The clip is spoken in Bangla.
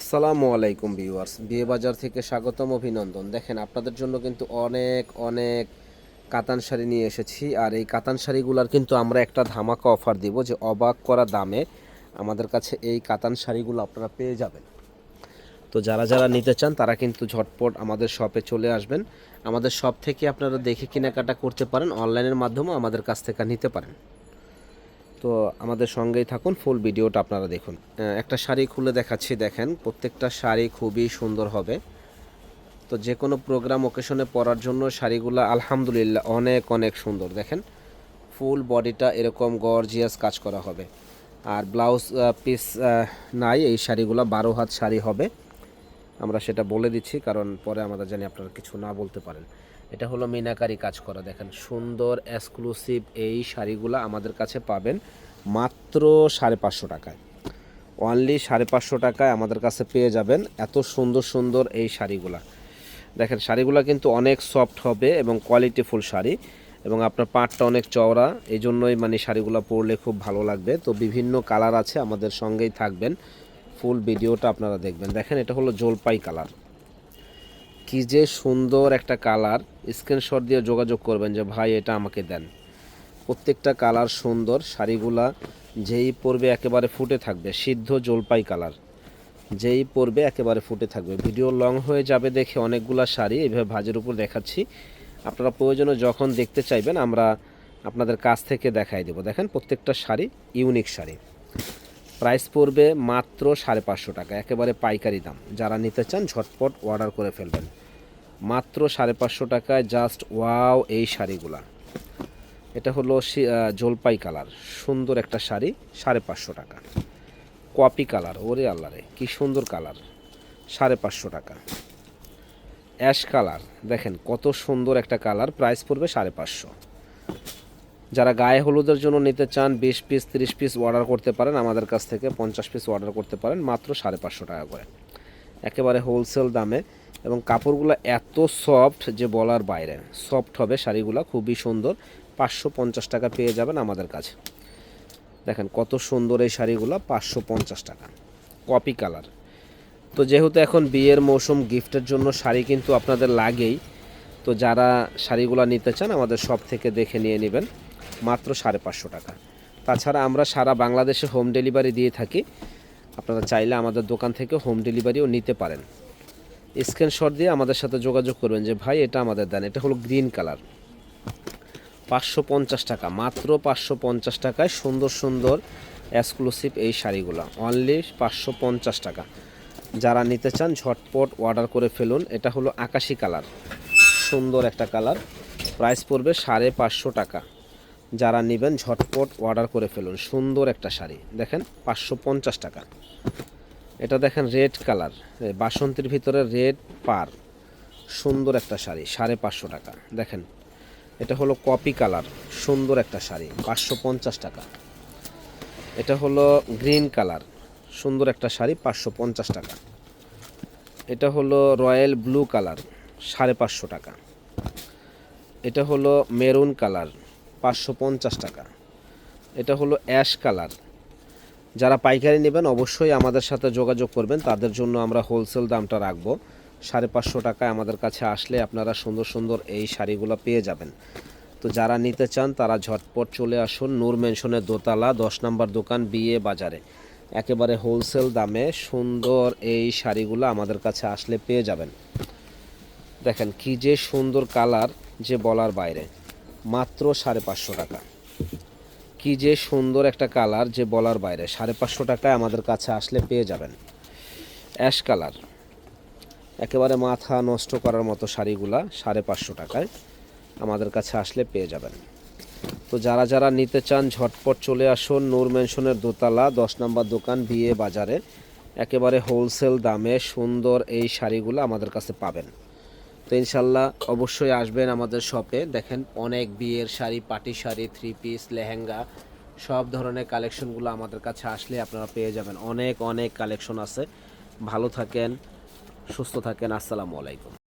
আসসালামু আলাইকুম ভিউয়ার্স বিয়ে বাজার থেকে স্বাগতম, অভিনন্দন। দেখেন, আপনাদের জন্য কিন্তু অনেক অনেক কাতান শাড়ি নিয়ে এসেছি, আর এই কাতান শাড়িগুলোর কিন্তু আমরা একটা ধামাকা অফার দিব যে অবাক করা দামে আমাদের কাছে এই কাতান শাড়িগুলো আপনারা পেয়ে যাবেন। তো যারা যারা নিতে চান, তারা কিন্তু ঝটপট আমাদের শপে চলে আসবেন। আমাদের শপ থেকে আপনারা দেখে কেনাকাটা করতে পারেন, অনলাইনের মাধ্যমেও আমাদের কাছ থেকে নিতে পারেন। তো আমাদের সঙ্গেই থাকুন ফুল ভিডিওটা আপনারা দেখুন। একটা শাড়ি খুলে দেখাচ্ছি, দেখেন, প্রত্যেকটা শাড়ি খুবই সুন্দর হবে। তো যে কোনো প্রোগ্রাম ওকেশনে পরার জন্য শাড়িগুলো আলহামদুলিল্লাহ অনেক অনেক সুন্দর, দেখেন। ফুল বডিটা এরকম গর্জিয়াস কাজ করা হবে। আর ব্লাউজ পিস নাই, এই শাড়িগুলো বারো হাত শাড়ি হবে। আমরা সেটা বলে দিচ্ছি, কারণ পরে আমাদের জানি আপনারা কিছু না বলতে পারেন। এটা হলো মিনাকারি কাজ করা। দেখেন, সুন্দর এক্সক্লুসিভ এই শাড়িগুলো আমাদের কাছে পাবেন মাত্র সাড়ে পাঁচশো টাকায়। অনলি সাড়ে পাঁচশো টাকায় আমাদের কাছে পেয়ে যাবেন এত সুন্দর সুন্দর এই শাড়িগুলা। দেখেন, শাড়িগুলো কিন্তু অনেক সফট হবে এবং কোয়ালিটিফুল শাড়ি এবং আপনার পাটটা অনেক চওড়া এই জন্যই মানে শাড়িগুলো পরলে খুব ভালো লাগবে। তো বিভিন্ন কালার আছে আমাদের সঙ্গেই থাকবেন। ফুল ভিডিওটা আপনারা দেখবেন। দেখেন, এটা হলো জলপাই কালার। কি যে সুন্দর একটা কালার। স্ক্রিনশট দিয়ে যোগাযোগ করবেন যে, ভাই, এটা আমাকে দেন। প্রত্যেকটা কালার সুন্দর, শাড়িগুলা যেই পরবে একেবারে ফুটে থাকবে, সিদ্ধ জলপাই কালার। যেই পরবে একেবারে ফুটে থাকবে। ভিডিও লং হয়ে যাবে দেখে অনেকগুলা শাড়ি এইভাবে ভাজের উপর দেখাচ্ছি। আপনারা প্রয়োজনে যখন দেখতে চাইবেন, আমরা আপনাদের কাছ থেকে দেখাই দেবো। দেখেন, প্রত্যেকটা শাড়ি ইউনিক শাড়ি। প্রাইস পড়বে মাত্র সাড়ে পাঁচশো টাকা, একেবারে পাইকারি দাম। যারা নিতে চান, ঝটপট অর্ডার করে ফেলবেন। মাত্র সাড়ে পাঁচশো টাকায় জাস্ট ওয়াও এই শাড়িগুলা। এটা হলো জলপাই কালার, সুন্দর একটা শাড়ি, সাড়ে পাঁচশো টাকা। কপি কালার, ওরে আল্লাহ রে, কী সুন্দর কালার, সাড়ে পাঁচশো টাকা। অ্যাশ কালার, দেখেন কত সুন্দর একটা কালার, প্রাইস পড়বে সাড়ে পাঁচশো। যারা গায়ে হলুদের জন্য নিতে চান বিশ পিস তিরিশ পিস অর্ডার করতে পারেন, আমাদের কাছ থেকে পঞ্চাশ পিস অর্ডার করতে পারেন, মাত্র সাড়ে পাঁচশো টাকা করে। একেবারে হোলসেল দামে এবং কাপড়গুলো এত সফট যে বলার বাইরে সফট হবে শাড়িগুলো, খুবই সুন্দর। পাঁচশো পঞ্চাশ টাকা পেয়ে যাবেন আমাদের কাছে। দেখেন কত সুন্দর এই শাড়িগুলো, পাঁচশো পঞ্চাশ টাকা। কপি কালার তো যেহেতু এখন বিয়ের মৌসুম গিফটের জন্য শাড়ি কিন্তু আপনাদের লাগেই। তো যারা শাড়িগুলো নিতে চান, আমাদের সব থেকে দেখে নিয়ে নেবেন। মাত্র সাড়ে পাঁচশো টাকা। তাছাড়া আমরা সারা বাংলাদেশে হোম ডেলিভারি দিয়ে থাকি। আপনারা চাইলে আমাদের দোকান থেকে হোম ডেলিভারিও নিতে পারেন। স্ক্রিনশট দিয়ে আমাদের সাথে যোগাযোগ করবেন যে, ভাই, এটা আমাদের দেন। এটা হলো গ্রিন কালার পাঁচশো পঞ্চাশ টাকা, মাত্র পাঁচশো পঞ্চাশ টাকায় সুন্দর সুন্দর এক্সক্লুসিভ এই শাড়িগুলো। অনলি পাঁচশো পঞ্চাশ টাকা। যারা নিতে চান, ঝটপট অর্ডার করে ফেলুন। এটা হলো আকাশি কালার সুন্দর একটা কালার প্রাইস পড়বে সাড়ে পাঁচশো টাকা। যারা নেবেন ঝটপট অর্ডার করে ফেলুন। সুন্দর একটা শাড়ি। দেখেন, পাঁচশো পঞ্চাশ টাকা। এটা দেখেন রেড কালার বাসন্তীর ভিতরে রেড পার। সুন্দর একটা শাড়ি, সাড়ে পাঁচশো টাকা। দেখেন, এটা হলো কপি কালার সুন্দর একটা শাড়ি, পাঁচশো পঞ্চাশ টাকা। এটা হলো গ্রিন কালার সুন্দর একটা শাড়ি, পাঁচশো পঞ্চাশ টাকা। এটা হলো রয়্যাল ব্লু কালার সাড়ে পাঁচশো টাকা। এটা হলো মেরুন কালার পাঁচশো পঞ্চাশ টাকা। এটা হলো অ্যাশ কালার। যারা পাইকারি নেবেন অবশ্যই আমাদের সাথে যোগাযোগ করবেন। তাদের জন্য আমরা হোলসেল দামটা রাখব। সাড়ে পাঁচশো টাকায় আমাদের কাছে আসলে আপনারা সুন্দর সুন্দর এই শাড়িগুলো পেয়ে যাবেন। তো যারা নিতে চান তারা ঝটপট চলে আসুন নূর মেনশনের দোতলা, দশ নম্বর দোকান, বিয়ে বাজারে। একেবারে হোলসেল দামে সুন্দর এই শাড়িগুলো আমাদের কাছে আসলে পেয়ে যাবেন। দেখেন কি যে সুন্দর কালার যে বলার বাইরে। মাত্র সাড়ে পাঁচশো টাকা। কি যে সুন্দর একটা কালার যে বলার বাইরে। সাড়ে পাঁচশো টাকায় আমাদের কাছে আসলে পেয়ে যাবেন। Ash colour. একেবারে মাথা নষ্ট করার মতো শাড়িগুলা সাড়ে পাঁচশো টাকায় আমাদের কাছে আসলে পেয়ে যাবেন। তো যারা যারা নিতে চান, ঝটপট চলে আসুন নূর মেনশনের দোতলা, দশ নম্বর দোকান বিয়ে বাজারে। একেবারে হোলসেল দামে সুন্দর এই শাড়িগুলো আমাদের কাছে পাবেন। তো ইনশাল্লাহ অবশ্যই আসবেন আমাদের শপে। দেখেন অনেক বিয়ের শাড়ি, পাটি শাড়ি থ্রি পিস লেহেঙ্গা, সব ধরনের কালেকশনগুলো আমাদের কাছে আসলে আপনারা পেয়ে যাবেন। অনেক অনেক কালেকশন আছে। ভালো থাকেন, সুস্থ থাকেন। আসসালামু আলাইকুম।